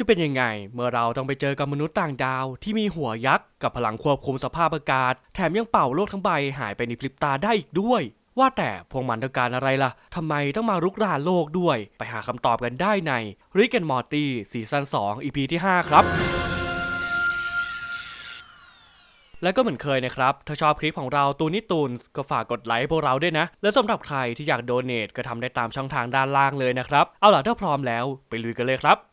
จะเป็นยังไง เมื่อเราต้องไปเจอกับมนุษย์ต่างดาว ที่มีหัวยักษ์กับพลังควบคุมสภาพอากาศ แถมยังเป่าโลกทั้งใบหายไปในพริบตาได้อีกด้วย ว่าแต่พวกมันต้องการอะไรล่ะทำไมต้องมารุกรานโลกด้วย ไปหาคำตอบกันได้ใน Rick and Morty ซีซั่น2 EP ที่ 5 ครับและก็เหมือนเคยนะครับ ถ้าชอบคลิปของเราตูนิตูนก็ฝากกดไลค์พวกเราด้วยนะ และสำหรับใครที่อยากโดเน a ก็ทำได้ตามช่องทางด้านล่างเลยนะครับ เอาล่ะถ้าพร้อมแล้ว ไปลุยกันเลยครับ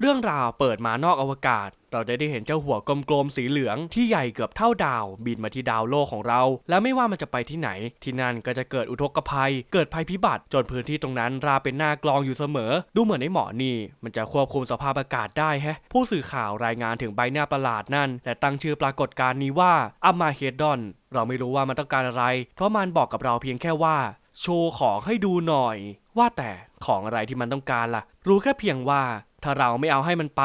เรื่องราวเปิดมานอกอวกาศ เราจะได้เห็นเจ้าหัวกลมๆสีเหลืองที่ใหญ่เกือบเท่าดาว บินมาที่ดาวโลกของเรา และไม่ว่ามันจะไปที่ไหน ที่นั่นก็จะเกิดอุทกภัย เกิดภัยพิบัติ จนพื้นที่ตรงนั้นราเป็นหน้ากลองอยู่เสมอ ดูเหมือนไอ้หมอนี่ มันจะควบคุมสภาพอากาศได้แฮะ ผู้สื่อข่าวรายงานถึงใบหน้าประหลาดนั่น และตั้งชื่อปรากฏการณ์นี้ว่าอัมมาเฮดดอน เราไม่รู้ว่ามันต้องการอะไร เพราะมันบอกกับเราเพียงแค่ว่า โชว์ของให้ดูหน่อย ว่าแต่ของอะไรที่มันต้องการล่ะ รู้แค่เพียงว่า ถ้าเราไม่เอาให้มันไป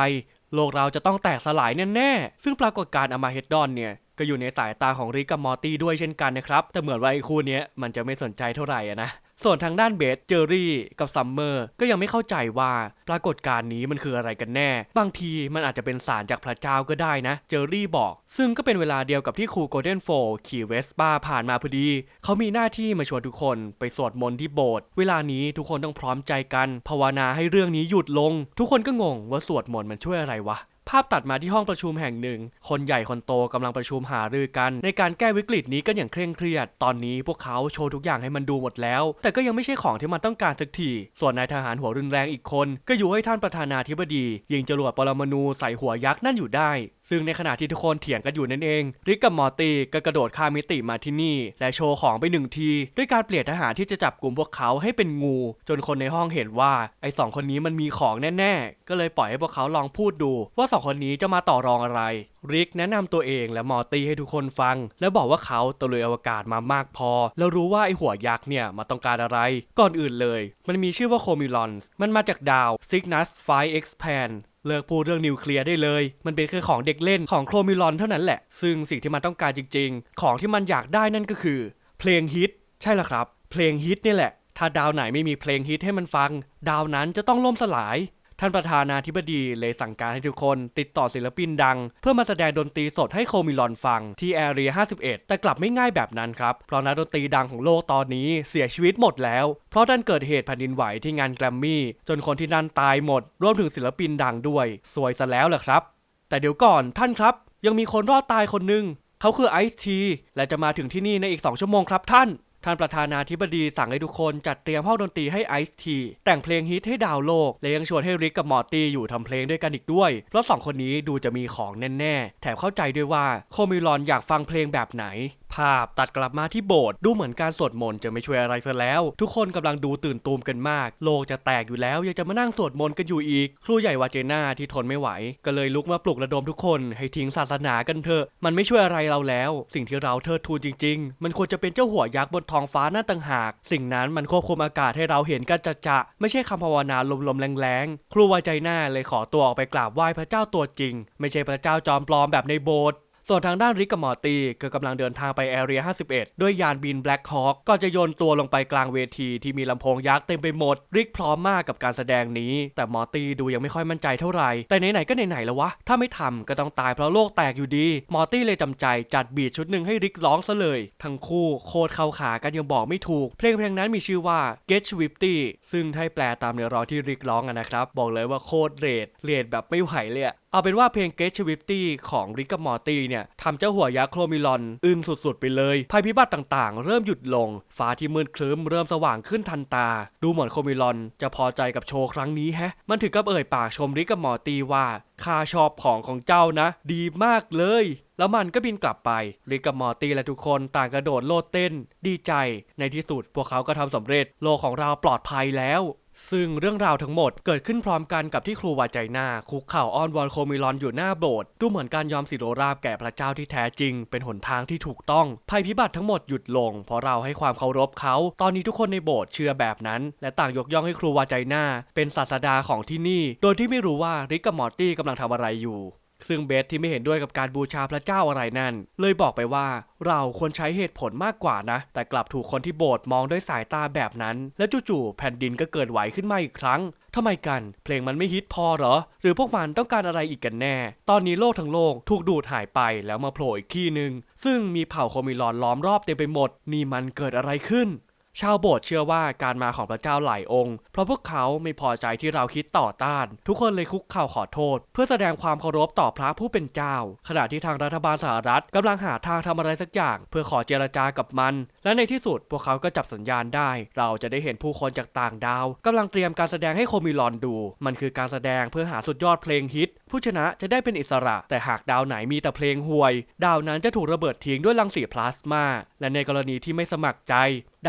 โลกเราจะต้องแตกสลายแน่ๆ ซึ่งปรากฏการณ์อมาเฮดดอนเนี่ยก็อยู่ในสายตาของริกกับมอร์ตี้ด้วยเช่นกันนะครับ แต่เหมือนว่าไอ้คู่นี้มันจะไม่สนใจเท่าไหร่นะ ส่วนทางด้านเบสเจอรี่กับซัมเมอร์ก็ยังไม่เข้าใจว่าปรากฏการณ์นี้มันคืออะไรกันแน่ บางทีมันอาจจะเป็นสารจากพระเจ้าก็ได้นะ เจอรี่บอก ซึ่งก็เป็นเวลาเดียวกับที่ครูโกลเด้นโฟขี่เวสป้าผ่านมาพอดี เขามีหน้าที่มาชวนทุกคนไปสวดมนต์ที่โบสถ์เวลานี้ทุกคนต้องพร้อมใจกัน ภาวนาให้เรื่องนี้หยุดลง ทุกคนก็งงว่าสวดมนต์มันช่วยอะไรวะ ภาพตัดมาที่ห้องประชุมแห่งหนึ่ง คนใหญ่คนโตกำลังประชุมหารือกัน ในการแก้วิกฤตนี้กันอย่างเคร่งเครียด ตอนนี้พวกเขาโชว์ทุกอย่างให้มันดูหมดแล้ว แต่ก็ยังไม่ใช่ของที่มันต้องการสักที ส่วนนายทหารหัวรุนแรงอีกคน ก็อยู่ให้ท่านประธานาธิบดี ยิงจรวดปรมาณูใส่หัวยักษ์นั่นอยู่ได้ ซึ่งในขณะที่ทุกคนเถียงกันอยู่นั่นเอง ริกกับมอร์ตี้ก็กระโดดข้ามมิติมาที่นี่ และโชว์ของไปหนึ่งที ด้วยการเปลี่ยนทหารที่จะจับกลุ่มพวกเขาให้เป็นงู จนคนในห้องเห็นว่าไอ้สองคนนี้มันมีของแน่ๆ ก็เลยปล่อยให้พวกเขาลองพูดดู ว่าสองคนนี้จะมาต่อรองอะไร ริกแนะนำตัวเองและมอร์ตี้ให้ทุกคนฟัง และบอกว่าเขาตะลุยอวกาศมามากพอ แล้วรู้ว่าไอ้หัวยักษ์เนี่ยมาต้องการอะไร ก่อนอื่นเลย มันมีชื่อว่าโคมิลอนส์มันมาจากดาว Cygnus 5 Expand เเลิกพูดเรื่องนิวเคลียร์ได้เลย มันเป็นแค่ของเด็กเล่นของโครมิลอนเท่านั้นแหละ ซึ่งสิ่งที่มันต้องการจริง ๆ ของที่มันอยากได้นั่นก็คือ เพลงฮิต ใช่แล้วครับ เพลงฮิตนี่แหละ ถ้าดาวไหนไม่มีเพลงฮิตให้มันฟัง ดาวนั้นจะต้องล่มสลาย ท่านประธานาธิบดีเลยสั่งการให้ทุกคน ติดต่อศิลปินดัง เพื่อมาแสดงดนตรีสดให้โคมิลอนฟังที่แอเรีย 51 แต่กลับไม่ง่ายแบบนั้นครับ เพราะนักดนตรีดังของโลกตอนนี้เสียชีวิตหมดแล้ว เพราะดันเกิดเหตุแผ่นดินไหวที่งานแกรมมี่จนคนที่นั่นตายหมด รวมถึงศิลปินดังด้วย สวยซะแล้วแหละครับ แต่เดี๋ยวก่อนท่านครับ ยังมีคนรอดตายคนหนึ่งเขาคือไอซ์ทีและจะมาถึงที่นี่ในอีก2ชั่วโมงครับท่าน ท่านประธานาธิบดีสั่งให้ทุกคนจัดเตรียมห้องดนตรีให้ไอซ์ที แต่งเพลงฮิตให้ดาวโลก และยังชวนให้ริกกับมอร์ตี้อยู่ทำเพลงด้วยกันอีกด้วย เพราะสองคนนี้ดูจะมีของแน่ๆ แถมเข้าใจด้วยว่าโคมิลอนอยากฟังเพลงแบบไหน ภาพตัดกลับมาที่โบสถ์ดูเหมือนการสวดมนต์จะไม่ช่วยอะไรซะแล้ว ทุกคนกำลังดูตื่นตูมกันมาก โลกจะแตกอยู่แล้วยังจะมานั่งสวดมนต์กันอยู่อีก ครูใหญ่วาเจน่าที่ทนไม่ไหว ก็เลยลุกมาปลุกระดมทุกคนให้ทิ้งศาสนากันเถอะ มันไม่ช่วยอะไรเราแล้ว สิ่งที่เราเทิดทูนจริง ๆ มันควรจะเป็นเจ้าหัวยักษ์บนท้องฟ้านั่นต่างหาก สิ่งนั้นมันควบคุมอากาศให้เราเห็นกันจะจะไม่ใช่คำภาวนาลมๆแรงๆครูวาใจหน้าเลยขอตัวออกไปกราบไหว้พระเจ้าตัวจริง ไม่ใช่พระเจ้าจอมปลอมแบบในโบสถ์ ส่วนทางด้านริกกับมอร์ตี้ก็กำลังเดินทางไปแอเรีย 51 ด้วยยานบิน Black Hawk ก่อนจะโยนตัวลงไปกลางเวทีที่มีลำโพงยักษ์เต็มไปหมด ริกพร้อมมากกับการแสดงนี้ แต่มอร์ตี้ดูยังไม่ค่อยมั่นใจเท่าไหร่ แต่ไหนๆก็ไหนๆแล้ววะ ถ้าไม่ทำก็ต้องตายเพราะโลกแตกอยู่ดี มอร์ตี้เลยจำใจจัดบีทชุดหนึ่งให้ริกร้องซะเลย ทั้งคู่โคตรเข้าขากันยังบอกไม่ถูก เพลงเพลงนั้นมีชื่อว่า Get Swifty ซึ่งให้แปลตามเนื้อร้องที่ริกร้องนะครับบอกเลยว่าโคตรเรดเรดแบบไม่ไหวเลยอะ เอาเป็นว่าเพลง Get Swifty ของริกกับมอร์ตี้เนี่ยทำเจ้าหัวยักษ์โครมิลอน อึ้งสุดๆ ไปเลย ภัยพิบัติต่างๆ เริ่มหยุดลง ฟ้าที่มืดครึ้มเริ่มสว่างขึ้นทันตา ดูเหมือนโครมิลอน จะพอใจกับโชว์ครั้งนี้แฮะ มันถึงกับเอ่ยปากชมริกกับมอร์ตี้ว่าข้าชอบของของเจ้านะ ดีมากเลย แล้วมันก็บินกลับไป ริกกับมอร์ตี้และทุกคนต่างกระโดดโลดเต้น ดีใจ ในที่สุดพวกเขาก็ทำสำเร็จ โลกของเราปลอดภัยแล้ว ซึ่งเรื่องราวทั้งหมดเกิดขึ้นพร้อมกันกับที่ครูวาใจหน้าคุกเข่าอ้อนวอนโคมิลอนอยู่หน้าโบสถ์ดูเหมือนการยอมสิโรราบแก่พระเจ้าที่แท้จริง เป็นหนทางที่ถูกต้อง ภัยพิบัติทั้งหมดหยุดลง เพราะเราให้ความเคารพเขา ตอนนี้ทุกคนในโบสถ์เชื่อแบบนั้น และต่างยกย่องให้ครูวาใจหน้าเป็นศาสดาของที่นี่ โดยที่ไม่รู้ว่าริกกับมอร์ตี้กำลังทำอะไรอยู่ ซึ่งเบสที่ไม่เห็นด้วยกับการบูชาพระเจ้าอะไรนั่น เลยบอกไปว่าเราควรใช้เหตุผลมากกว่านะ แต่กลับถูกคนที่โบสถ์มองด้วยสายตาแบบนั้น และจู่ๆแผ่นดินก็เกิดไหวขึ้นมาอีกครั้งทำไมกัน เพลงมันไม่ฮิตพอหรอ หรือพวกมันต้องการอะไรอีกกันแน่ ตอนนี้โลกทั้งโลกถูกดูดหายไปแล้วมาโผล่อีกที่หนึ่งซึ่งมีเผ่าโคมิลอนล้อมรอบเต็มไปหมด นี่มันเกิดอะไรขึ้น ชาวโบสถ์เชื่อว่าการมาของพระเจ้าหลายองค์ เพราะพวกเขาไม่พอใจที่เราคิดต่อต้าน ทุกคนเลยคุกเข่าขอโทษ เพื่อแสดงความเคารพต่อพระผู้เป็นเจ้า ขณะที่ทางรัฐบาลสหรัฐกำลังหาทางทำอะไรสักอย่าง เพื่อขอเจรจากับมัน และในที่สุดพวกเขาก็จับสัญญาณได้ เราจะได้เห็นผู้คนจากต่างดาวกำลังเตรียมการแสดงให้โคมิลอนดู มันคือการแสดงเพื่อหาสุดยอดเพลงฮิต ผู้ชนะจะได้เป็นอิสระ แต่หากดาวไหนมีแต่เพลงห่วย ดาวนั้นจะถูกระเบิดทิ้งด้วยรังสีพลาสมา และในกรณีที่ไม่สมัครใจ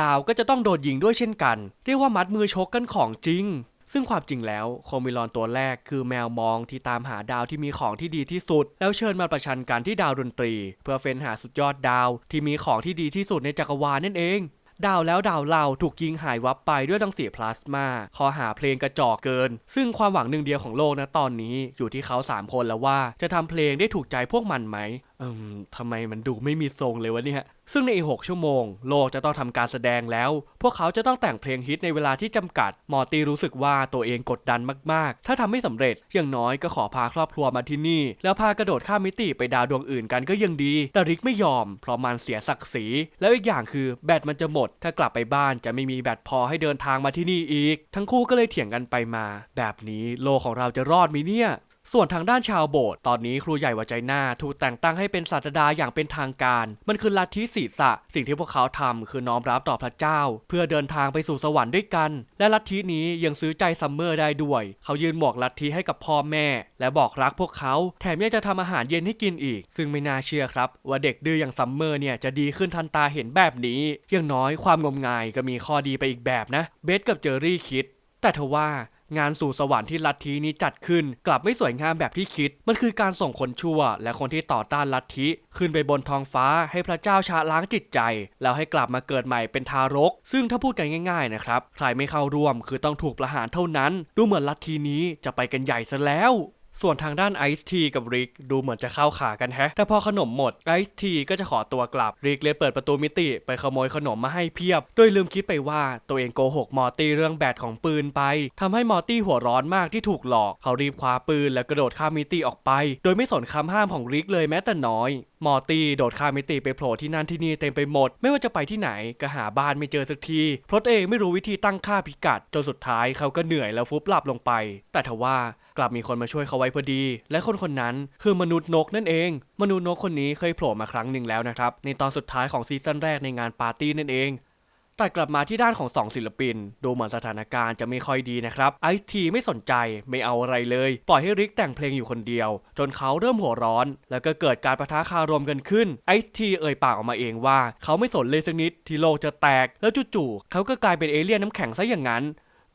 ดาวก็จะต้องโดนยิงด้วยเช่นกัน เรียกว่ามัดมือชกกันของจริง ซึ่งความจริงแล้วโคมิลอนตัวแรกคือแมวมองที่ตามหาดาวที่มีของที่ดีที่สุด แล้วเชิญมาประชันกันที่ดาวดนตรี เพื่อเฟ้นหาสุดยอดดาวที่มีของที่ดีที่สุดในจักรวาลนั่นเอง ดาวแล้วดาวเราถูกยิงหายวับไปด้วยรังสีพลาสมาขอหาเพลงกระจอกเกิน ซึ่งความหวังหนึ่งเดียวของโลกนะตอนนี้อยู่ที่เขาสามคนแล้วว่าจะทำเพลงได้ถูกใจพวกมันไหมอืมทำไมมันดูไม่มีทรงเลยวะเนี่ย ซึ่งในอีก 6 ชั่วโมง โลกจะต้องทำการแสดงแล้ว พวกเขาจะต้องแต่งเพลงฮิตในเวลาที่จำกัด มอร์ตี้รู้สึกว่าตัวเองกดดันมากๆ ถ้าทำไม่สำเร็จ อย่างน้อยก็ขอพาครอบครัวมาที่นี่ แล้วพากระโดดข้ามมิติไปดาวดวงอื่นกันก็ยังดี แต่ริกไม่ยอม เพราะมันเสียศักดิ์ศรี แล้วอีกอย่างคือแบตมันจะหมด ถ้ากลับไปบ้านจะไม่มีแบตพอให้เดินทางมาที่นี่อีก ทั้งคู่ก็เลยเถียงกันไปมา แบบนี้โลกของเราจะรอดไหมเนี่ย ส่วนทางด้านชาวโบสถ์ตอนนี้ครูใหญ่วใจหน้าถูกแต่งตั้งให้เป็นศาสดาอย่างเป็นทางการ มันคือลัทธิศีรษะสิ่งที่พวกเขาทำคือน้อมรับต่อพระเจ้า เพื่อเดินทางไปสู่สวรรค์ด้วยกัน และลัทธินี้ยังซื้อใจซัมเมอร์ได้ด้วย เขายืนหมวกลัทธิให้กับพ่อแม่ และบอกรักพวกเขา แถมยังจะทำอาหารเย็นให้กินอีก ซึ่งไม่น่าเชื่อครับ ว่าเด็กดื้ออย่างซัมเมอร์เนี่ยจะดีขึ้นทันตาเห็นแบบนี้อย่างน้อยความงมงายก็มีข้อดีไปอีกแบบนะ เบสกับเจอรี่คิด แต่ทว่า งานสู่สวรรค์ที่ลัทธินี้จัดขึ้น กลับไม่สวยงามแบบที่คิด มันคือการส่งคนชั่ว และคนที่ต่อต้านลัทธิขึ้นไปบนท้องฟ้าให้พระเจ้าชาล้างจิตใจ แล้วให้กลับมาเกิดใหม่เป็นทารก ซึ่งถ้าพูดกันง่ายๆนะครับใครไม่เข้าร่วมคือต้องถูกประหารเท่านั้น ดูเหมือนลัทธินี้จะไปกันใหญ่ซะแล้ว ส่วนทางด้านไอซ์ทีกับริกดูเหมือนจะเข้าขากันแฮะ แต่พอขนมหมดไอซ์ทีก็จะขอตัวกลับ ริกเลยเปิดประตูมิติไปขโมยขนมมาให้เพียบ โดยลืมคิดไปว่าตัวเองโกหกมอร์ตี้เรื่องแบตของปืนไปทำให้มอร์ตี้หัวร้อนมากที่ถูกหลอก เขารีบคว้าปืนแล้วกระโดดข้ามมิติออกไป โดยไม่สนคำห้ามของริกเลยแม้แต่น้อย มอร์ตี้โดดข้ามมิติไปโผล่ที่นั่นที่นี่เต็มไปหมด ไม่ว่าจะไปที่ไหนก็หาบ้านไม่เจอสักที เพราะตัวเองไม่รู้วิธีตั้งค่าพิกัดจนสุดท้ายเขาก็เหนื่อยแล้วฟุบหลับลงไป แต่ทว่ากลับมีคนมาช่วยเขาไว้พอดี และคนคนนั้นคือมนุษย์นกนั่นเอง มนุษย์นกคนนี้เคยโผล่มาครั้งหนึ่งแล้วนะครับ ในตอนสุดท้ายของซีซั่นแรกในงานปาร์ตี้นั่นเองตัดกลับมาที่ด้านของสองศิลปิน ดูเหมือนสถานการณ์จะไม่ค่อยดีนะครับไอซ์ทีไม่สนใจไม่เอาอะไรเลย ปล่อยให้ริกแต่งเพลงอยู่คนเดียว จนเขาเริ่มหัวร้อน แล้วก็เกิดการประทะคารมกันขึ้นไอซ์ทีเอ่ยปากออกมาเองว่า เขาไม่สนเลยสักนิดที่โลกจะแตก แล้วจู่ๆเขาก็กลายเป็นเอเลี่ยนน้ำแข็งซะอย่างนั้น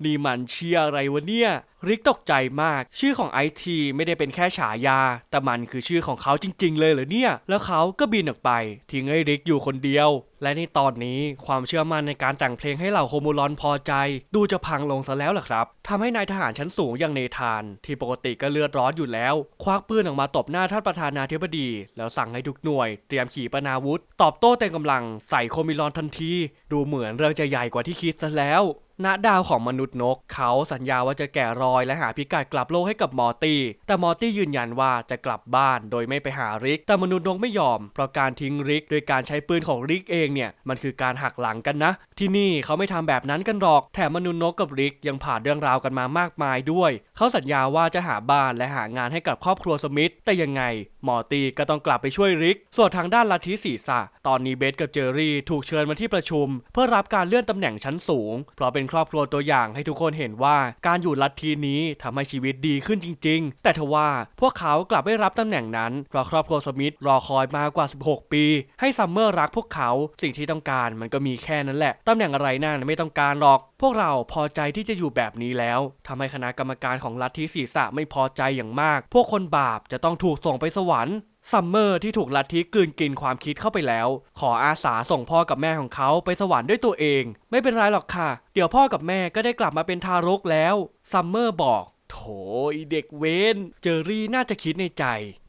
นี่มันเชียอะไรวะเนี่ย ริกตกใจมาก ชื่อของไอทีไม่ได้เป็นแค่ฉายา แต่มันคือชื่อของเขาจริง ๆ เลยเหรอเนี่ย แล้วเขาก็บินออกไป ทิ้งให้ริกอยู่คนเดียว และในตอนนี้ความเชื่อมั่นในการแต่งเพลงให้เหล่าโคมูลอนพอใจ ดูจะพังลงซะแล้วล่ะครับทำให้นายทหารชั้นสูงอย่างเนธาน ที่ปกติก็เลือดร้อนอยู่แล้ว ควักปืนออกมาตบหน้าท่านประธานาธิบดี แล้วสั่งให้ทุกหน่วย เตรียมขีปนาวุธ ตอบโต้เต็มกำลังใส่โคมิลอนทันที ดูเหมือนเรื่องจะใหญ่กว่าที่คิดซะแล้ว ณดาวของมนุษย์นก เขาสัญญาว่าจะแกะรอยและหาพิกัดกลับโลกให้กับมอร์ตี้ แต่มอร์ตี้ยืนยันว่าจะกลับบ้านโดยไม่ไปหาริก แต่มนุษย์นกไม่ยอม เพราะการทิ้งริก โดยการใช้ปืนของริกเองเนี่ย มันคือการหักหลังกันนะ ที่นี่เขาไม่ทำแบบนั้นกันหรอก แถมมนุษย์นกกับริกยังผ่านเรื่องราวกันมามากมายด้วย เขาสัญญาว่าจะหาบ้านและหางานให้กับครอบครัวสมิธ แต่ยังไงมอร์ตี้ก็ต้องกลับไปช่วยริก ส่วนทางด้านลัทธิศีรษะตอนนี้เบสกับเจอรี่ ถูกเชิญมาที่ประชุม เพื่อรับการเลื่อนตำแหน่งชั้นสูง เพราะเป็นครอบครัวตัวอย่างให้ทุกคนเห็นว่าการอยู่ลัทธินี้ทำให้ชีวิตดีขึ้นจริง ๆ แต่ทว่าพวกเขากลับไม่รับตำแหน่งนั้นเพราะครอบครัวสมิธรอคอยมากกว่า 16 ปี ให้ซัมเมอร์รักพวกเขาสิ่งที่ต้องการมันก็มีแค่นั้นแหละตำแหน่งอะไรนั่นไม่ต้องการหรอก พวกเราพอใจที่จะอยู่แบบนี้แล้วทำให้คณะกรรมการของลัทธิศีรษะไม่พอใจอย่างมาก พวกคนบาปจะต้องถูกส่งไปสวรรค์ ซัมเมอร์ที่ถูกลัทธิกลืนกินความคิดเข้าไปแล้ว ขออาสาส่งพ่อกับแม่ของเขาไปสวรรค์ด้วยตัวเอง ไม่เป็นไรหรอกค่ะ เดี๋ยวพ่อกับแม่ก็ได้กลับมาเป็นทารกแล้วซัมเมอร์บอก โถอ้เด็กเวนเจอรี่น่าจะคิดในใจ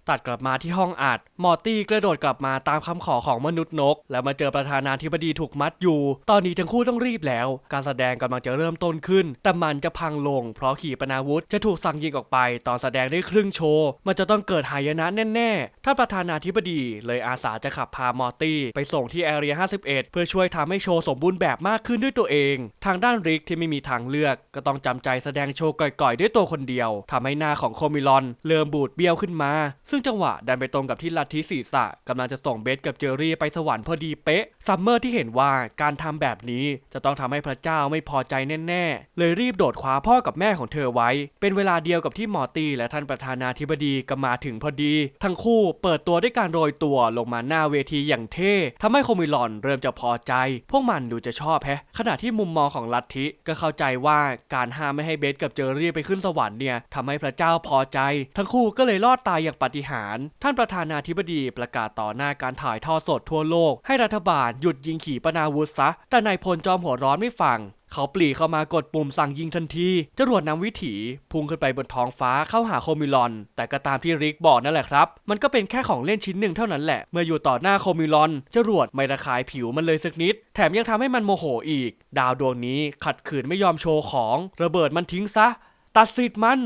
ตัดกลับมาที่ห้องอัด มอร์ตี้กระโดดกลับมาตามคำขอของมนุษย์นก แล้วมาเจอประธานาธิบดีถูกมัดอยู่ ตอนนี้ทั้งคู่ต้องรีบแล้ว การแสดงกำลังจะเริ่มต้นขึ้น แต่มันจะพังลง เพราะขี่ปนาวุธจะถูกสั่งยิงออกไป ตอนแสดงได้ครึ่งโชว์ มันจะต้องเกิดหายนะแน่ๆท่าประธานาธิบดีเลยอาสาจะขับพามอร์ตี้ไปส่งที่แอเรีย 51 เพื่อช่วยทำให้โชว์สมบูรณ์แบบมากขึ้นด้วยตัวเอง ทางด้านริกที่ไม่มีทางเลือก ก็ต้องจำใจแสดงโชว์ก่อยๆด้วยตัวคนเดียวทำให้หน้าของโคมิลอนเริ่มบูดเบี้ยวขึ้นมา ซึ่งจังหวะดันไปตรงกับที่ลัทธิศีรษะกำลังจะส่งเบสกับเจอรี่ไปสวรรค์พอดีเป๊ะ ซัมเมอร์ที่เห็นว่าการทำแบบนี้จะต้องทำให้พระเจ้าไม่พอใจแน่ๆ เลยรีบโดดคว้าพ่อกับแม่ของเธอไว้ เป็นเวลาเดียวกับที่มอร์ตี้และท่านประธานาธิบดีก็มาถึงพอดี ทั้งคู่เปิดตัวด้วยการโรยตัวลงมาหน้าเวทีอย่างเท่ทำให้โคมิลอนเริ่มจะพอใจ พวกมันดูจะชอบแฮะ ขณะที่มุมมองของลัทธิก็เข้าใจว่าการห้ามไม่ให้เบสกับเจอรี่ไปขึ้นสวรรค์เนี่ยทำให้พระเจ้าพอใจ ทั้งคู่ก็เลยรอดตายอย่างปาฏิหาริย์ท่านประธานาธิบดีประกาศต่อหน้าการถ่ายทอดสดทั่วโลก ให้รัฐบาลหยุดยิงขีปนาวุธซะ แต่นายพลจอมหัวร้อนไม่ฟังเขาปลีเข้ามากดปุ่มสั่งยิงทันที จรวดนำวิถีพุ่งขึ้นไปบนท้องฟ้าเข้าหาโคมิลอน แต่ก็ตามที่ริกบอกนั่นแหละครับ มันก็เป็นแค่ของเล่นชิ้นหนึ่งเท่านั้นแหละ เมื่ออยู่ต่อหน้าโคมิลอน จรวดไม่ระคายผิวมันเลยสักนิด แถมยังทำให้มันโมโหอีก ดาวดวงนี้ขัดขืนไม่ยอมโชว์ของ ระเบิดมันทิ้งซะ ตัดสิทธิ์มัน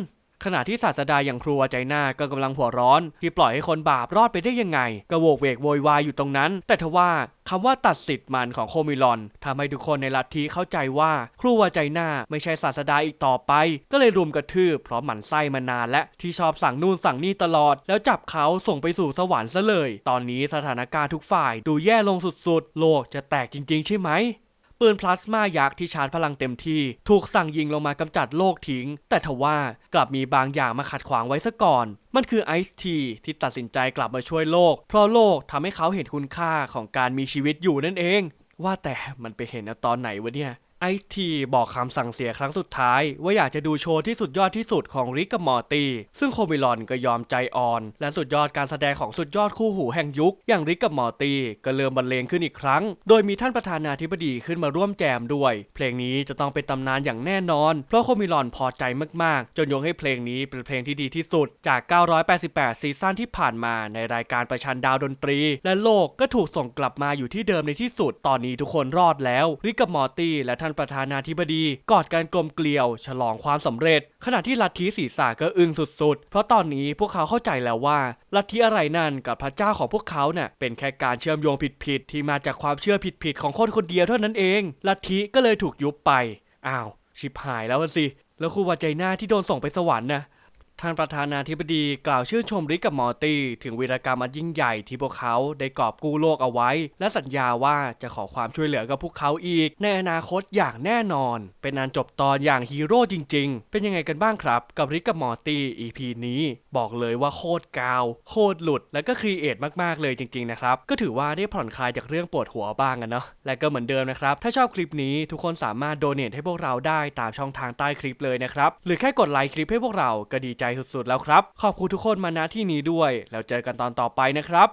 ขณะที่ศาสดาอย่างครูวาใจหน้าก็กำลังหัวร้อน ที่ปล่อยให้คนบาปรอดไปได้ยังไงกระโวกเวกโวยวายอยู่ตรงนั้น แต่ทว่าคำว่าตัดสิทธิ์มันของโคมิลอนทำให้ทุกคนในลัทธิเข้าใจว่าครูวาใจหน้าไม่ใช่ศาสดาอีกต่อไป ก็เลยรุมกระทืบเพราะหมันไส้มานานและที่ชอบสั่งนู่นสั่งนี่ตลอด แล้วจับเขาส่งไปสู่สวรรค์ซะเลย ตอนนี้สถานการณ์ทุกฝ่ายดูแย่ลงสุดๆ โลกจะแตกจริงๆ ใช่ไหม ปืนพลาสมายักษ์ที่ชาร์จพลังเต็มที่ ถูกสั่งยิงลงมากำจัดโลกทิ้ง แต่ทว่ากลับมีบางอย่างมาขัดขวางไว้ซะก่อน มันคือไอซ์ทีที่ตัดสินใจกลับมาช่วยโลก เพราะโลกทำให้เขาเห็นคุณค่าของการมีชีวิตอยู่นั่นเอง ว่าแต่มันไปเห็นตอนไหนวะเนี่ย ไอทีบอกคำสั่งเสียครั้งสุดท้าย ว่าอยากจะดูโชว์ที่สุดยอดที่สุดของริกกับมอร์ตี้ซึ่งโคมิลอนก็ยอมใจอ่อน และสุดยอดการแสดงของสุดยอดคู่หูแห่งยุค อย่างริกกับมอร์ตี้ก็เริ่มบรรเลงขึ้นอีกครั้ง โดยมีท่านประธานาธิบดีขึ้นมาร่วมแจมด้วย เพลงนี้จะต้องเป็นตำนานอย่างแน่นอน เพราะโคมิลอนพอใจมากๆ จนยกให้เพลงนี้เป็นเพลงที่ดีที่สุดจาก 988 ซีซั่นที่ผ่านมาในรายการประชันดาวดนตรี และโลกก็ถูกส่งกลับมาอยู่ที่เดิมในที่สุดตอนนี้ทุกคนรอดแล้วริกกับมอร์ตี้และท่านประธานาธิบดี กอดกันกลมเกลียว ฉลองความสำเร็จ ขณะที่ลัทธิศีรษะก็อึ้งสุดๆ เพราะตอนนี้พวกเขาเข้าใจแล้วว่า ลัทธิอะไรนั่นกับพระเจ้าของพวกเขาเนี่ยเป็นแค่การเชื่อมโยงผิดๆที่มาจากความเชื่อผิดๆของคนคนเดียวเท่านั้นเอง ลัทธิก็เลยถูกยุบไปอ้าวชิบหายแล้วสิแล้วครูวาใจหน้าที่โดนส่งไปสวรรค์นะ ท่านประธานาธิบดีกล่าวชื่นชมริกกับมอร์ตี้ถึงวีรกรรมอันยิ่งใหญ่ที่พวกเขาได้กอบกู้โลกเอาไว้ และสัญญาว่าจะขอความช่วยเหลือกับพวกเขาอีก ในอนาคตอย่างแน่นอน เป็นอันจบตอนอย่างฮีโร่จริง ๆ เป็นยังไงกันบ้างครับ กับริกกับมอร์ตี้ EP นี้ บอกเลยว่าโคตรกาว โคตรหลุดและก็ครีเอทมากๆเลยจริงๆนะครับก็ถือว่าได้ผ่อนคลายจากเรื่องปวดหัวบ้างอะเนาะและก็เหมือนเดิมนะครับถ้าชอบคลิปนี้ทุกคนสามารถโดเนทให้พวกเราได้ตามช่องทางใต้คลิปเลยนะครับหรือแค่กดไลค์คลิปให้พวกเราก็ดีใจสุดๆแล้วครับ ขอบคุณทุกคนมาณที่นี้ด้วย แล้วเจอกันตอนต่อไปนะครับ